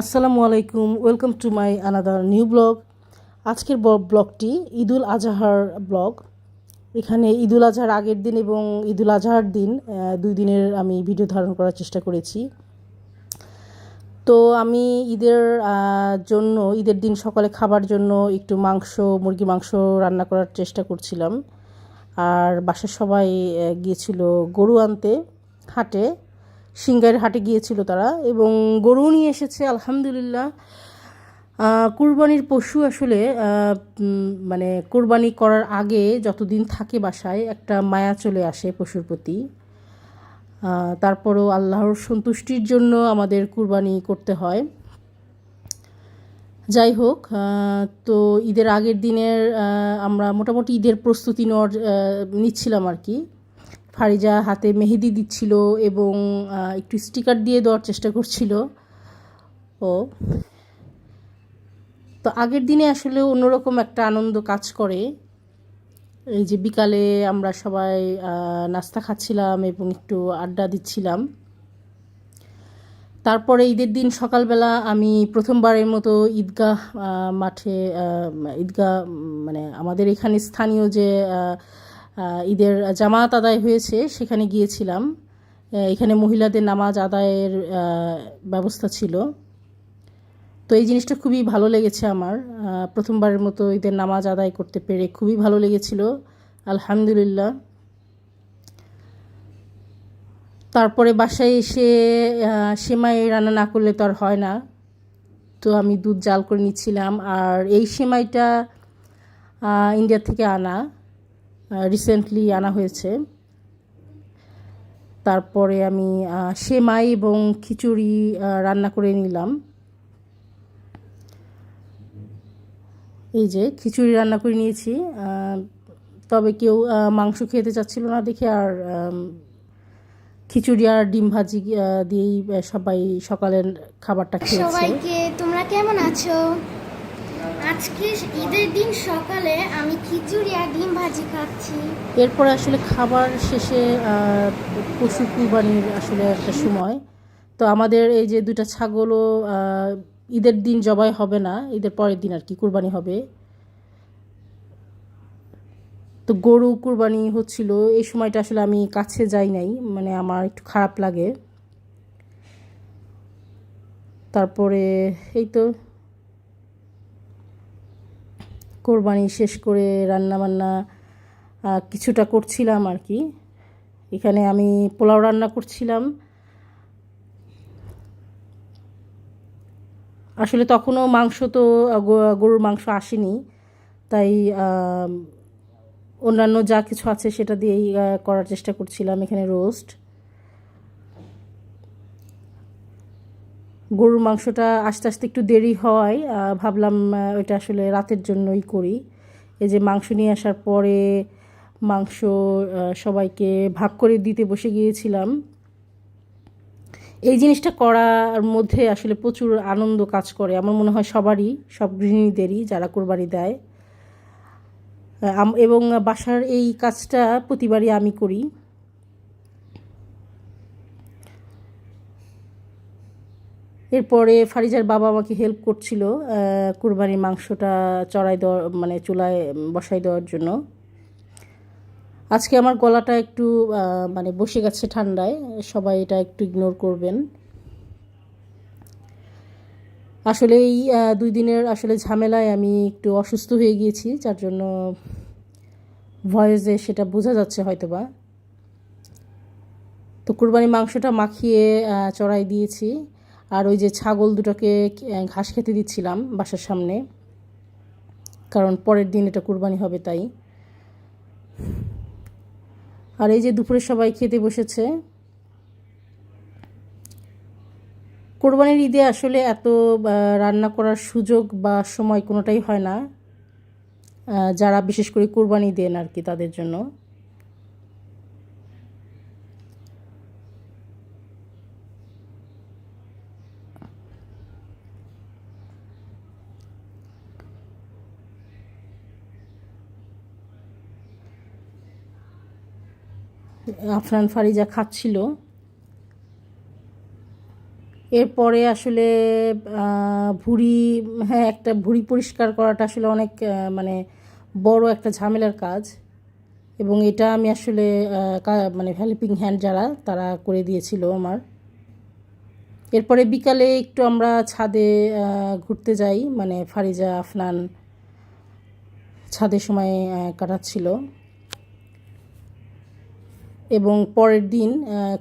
আসসালামু আলাইকুম, welcome to my another new blog. আজকের ব্লগটি ঈদুল আজহার ব্লগ। এখানে ঈদুল আজহার আগের দিন এবং ঈদুল আজহার দিন দুই দিনের আমি ভিডিও ধারণ করার চেষ্টা করেছি। তো আমি ঈদের জন্য, ঈদের দিন সকালে খাবার জন্য একটু মাংস, মুরগি মাংস রান্না করার চেষ্টা করছিলাম। আর বাসার সবাই গিয়েছিল গরু আনতে, হাটে। সিংগাইয়ের হাটে গিয়েছিল তারা এবং গরু নিয়ে এসেছে, আলহামদুলিল্লাহ। কুরবানির পশু আসলে মানে কুরবানি করার আগে যতদিন থাকে বাসায় একটা মায়া চলে আসে পশুর প্রতি। তারপরও আল্লাহর সন্তুষ্টির জন্য আমাদের কুরবানি করতে হয়। যাই হোক তো ঈদের আগের দিনের আমরা মোটামুটি ঈদের প্রস্তুতি নেওয়ার নিচ্ছিলাম আর কি। ফারিজা হাতে মেহেদি দিচ্ছিল এবং একটু স্টিকার দিয়ে দেওয়ার চেষ্টা করছিল। ও। তো আগের দিনে আসলে অন্যরকম একটা আনন্দ কাজ করে। এই যে বিকালে আমরা সবাই নাস্তা খাচ্ছিলাম এবং একটু আড্ডা দিচ্ছিলাম। তারপরে ঈদের দিন সকালবেলা আমি প্রথমবারের মতো ঈদগাহ মাঠে ঈদগাহ মানে আমাদের এখানে স্থানীয় যে ঈদের জামাত আদায় হয়েছে, সেখানে গিয়েছিলাম। এখানে মহিলাদের নামাজ আদায়ের ব্যবস্থা ছিল। তো এই জিনিসটা খুবই ভালো লেগেছে আমার। প্রথমবারের মতো ঈদের নামাজ আদায় করতে পেরে খুবই ভালো লেগেছিল, আলহামদুলিল্লাহ। তারপরে বাসায় এসে সেমাই রান্না না করলে তো আর হয় না। তো আমি দুধ জাল করে নিচ্ছিলাম, আর এই সেমাইটা ইন্ডিয়া থেকে আনা। রিসেন্টলি আনা হয়েছে। তারপরে আমি সেমাই এবং খিচুড়ি রান্না করে নিলাম। এই যে খিচুড়ি রান্না করে নিয়েছি তবে কেউ মাংস খেতে চাচ্ছিল না দেখে আর খিচুড়ি আর ডিম ভাজি দিয়েই সবাই সকালের খাবারটা খেয়েছে। সবাইকে, তোমরা কেমন আছো? আজকে ঈদের দিন সকালে খিচুড়ি আর ডিম ভাজি খাচ্ছি। এরপরে আসলে খাবার শেষে পশু কুরবানির আসলে একটা সময়। তো আমাদের এই যে দুটা ছাগলও ঈদের দিন জবাই হবে না, ঈদের পরের দিন আর কি কুরবানি হবে। তো গরু কুরবানি হচ্ছিল, এই সময়টা আসলে আমি কাছে যাই নাই মানে আমার একটু খারাপ লাগে। তারপরে এই তো কোরবানি শেষ করে রান্না বান্না কিছুটা করছিলাম আর কি। এখানে আমি পোলাও রান্না করছিলাম। আসলে তখনও মাংস তো গরুর মাংস আসেনি। তাই অন্যান্য যা কিছু আছে সেটা দিয়েই করার চেষ্টা করছিলাম এখানে রোস্ট। গরুর মাংসটা আস্তে আস্তে একটু দেরি আহ, ভাবলাম ওইটা আসলে রাতের জন্যই করি। এই যে মাংস নিয়ে আসার পরে মাংস সবাইকে ভাগ করে দিতে বসে গিয়েছিলাম। এই জিনিসটা করার মধ্যে আসলে প্রচুর আনন্দ কাজ করে। আমার মনে হয় সবারই সব গৃহিণীদেরই যারা কোরবানি দেয়। এবং বাসার এই কাজটা প্রতিবারই আমি করি। এরপরে ফারিজার বাবা আমাকে হেল্প করছিল কুরবানির মাংসটা চড়াই দেওয়ার মানে চুলায় বসাই দেওয়ার জন্য। আজকে আমার গলাটা একটু মানে বসে গেছে ঠান্ডায়, সবাই এটা একটু ইগনোর করবেন। আসলে এই দুই দিনের আসলে ঝামেলায় আমি একটু অসুস্থ হয়ে গিয়েছি, যার জন্য ভয়েসে সেটা বোঝা যাচ্ছে হয়তোবা। তো কুরবানি মাংসটা মাখিয়ে চড়াই দিয়েছি। আর ওই যে ছাগল দুটোকে ঘাস খেতে দিচ্ছিলাম বাসার সামনে। কারণ পরের দিন এটা কুরবানি হবে তাই। আর এই যে দুপুরে সবাই খেতে বসেছে। কোরবানির ঈদে আসলে এত রান্না করার সুযোগ বা সময় কোনোটাই হয় না। যারা বিশেষ করে কোরবানি দেন আর কি তাদের জন্য। আফরান ফারিজা খাচ্ছিল। এরপরে আসলে ভুঁড়ি হ্যাঁ একটা ভুঁড়ি পরিষ্কার করাটা আসলে অনেক মানে বড় একটা ঝামেলার কাজ। এবং এটা আমি আসলে মানে হেল্পিং হ্যান্ড যারা, তারা করে দিয়েছিল আমার। এরপরে বিকালে একটু আমরা ছাদে ঘুরতে যাই। মানে ফারিজা, আফনান ছাদে সময় কাটাচ্ছিল। এবং পরের দিন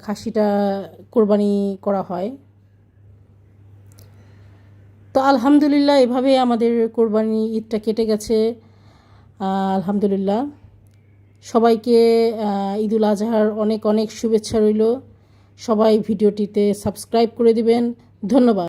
খাসিটা কোরবানি করা হয়। তো আলহামদুলিল্লাহ, এভাবে আমাদের কোরবানি ঈদটা কেটে গেছে। আলহামদুলিল্লাহ। সবাইকে ঈদুল আজহার অনেক অনেক শুভেচ্ছা রইল। সবাই ভিডিওটিতে সাবস্ক্রাইব করে দিবেন। ধন্যবাদ।